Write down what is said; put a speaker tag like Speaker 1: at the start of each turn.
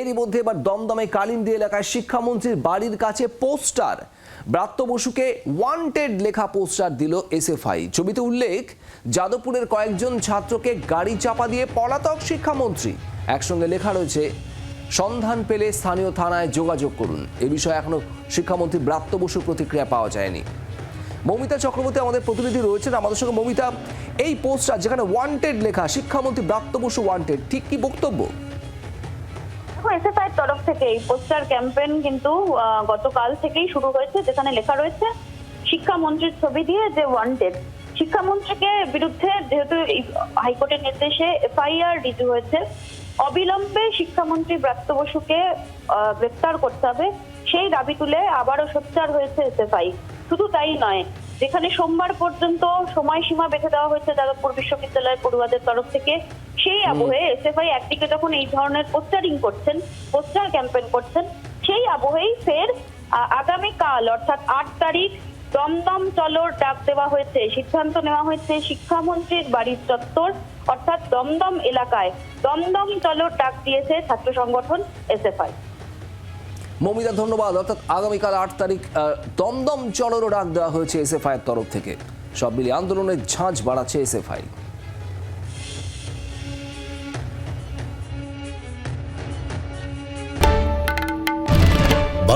Speaker 1: এরই মধ্যে এবার দমদমে কালিন্দি এলাকায় শিক্ষামন্ত্রীর বাড়ির কাছে পোস্টার। ব্রাত্য বসুকে ওয়ান্টেড লেখা পোস্টার দিল এসএফআই। ছবিতে উল্লেখ, যাদবপুরের কয়েকজন ছাত্রকে গাড়ি চাপা দিয়ে পলাতক শিক্ষামন্ত্রী। একসঙ্গে লেখা রয়েছে, সন্ধান পেলে স্থানীয় থানায় যোগাযোগ করুন। এ বিষয়ে এখনও শিক্ষামন্ত্রী ব্রাত্য বসুর প্রতিক্রিয়া পাওয়া যায়নি। মমিতা চক্রবর্তী আমাদের প্রতিনিধি রয়েছেন। আমাদের সঙ্গে মমিতা, এই পোস্টার যেখানে ওয়ান্টেড লেখা, শিক্ষামন্ত্রী ব্রাত্য বসু ওয়ান্টেড ঠিক কি বক্তব্য?
Speaker 2: দেখো এসএফআই এর তরফ থেকে এই পোস্টার ক্যাম্পেইন কিন্তু গতকাল থেকেই শুরু হয়েছে যেখানে লেখা রয়েছে শিক্ষামন্ত্রীর ছবি দিয়ে যে ওয়ান্টেড শিক্ষামন্ত্রীকে বিরুদ্ধে যেহেতু হাইকোর্টের নির্দেশে এফআইআর রিজু হয়েছে অবিলম্বে শিক্ষামন্ত্রী ব্রাত্য বসুকে আহ, গ্রেফতার করতে হবে। সেই দাবি তুলে আবারও সোচ্চার হয়েছে এসএফআই শুধু তাই নয় যেখানে সোমবার পর্যন্ত সময়সীমা বেঁধে দেওয়া হয়েছে যাদবপুর বিশ্ববিদ্যালয়ের পড়ুয়াদের তরফ থেকে সেই আবহে এসএফআই একদিকে যখন এই ধরনের পোস্টারিং করছেন পোস্টার ক্যাম্পেইন করছেন সেই আবহেই ফের আগামীকাল অর্থাৎ আট তারিখ দমদম চলোর ডাক দেওয়া হয়েছে সিদ্ধান্ত নেওয়া হয়েছে শিক্ষামন্ত্রীর বাড়ির চত্বর অর্থাৎ দমদম এলাকায়। দমদম চলোর ডাক দিয়েছে ছাত্র সংগঠন এসএফআই।
Speaker 1: মমিতা ধন্যবাদ। অর্থাৎ আগামীকাল আট তারিখ দমদম চলরও ডাক দেওয়া হয়েছে এসএফআই এর তরফ থেকে। সব মিলিয়ে আন্দোলনের ঝাঁঝ বাড়াচ্ছে এসএফআই।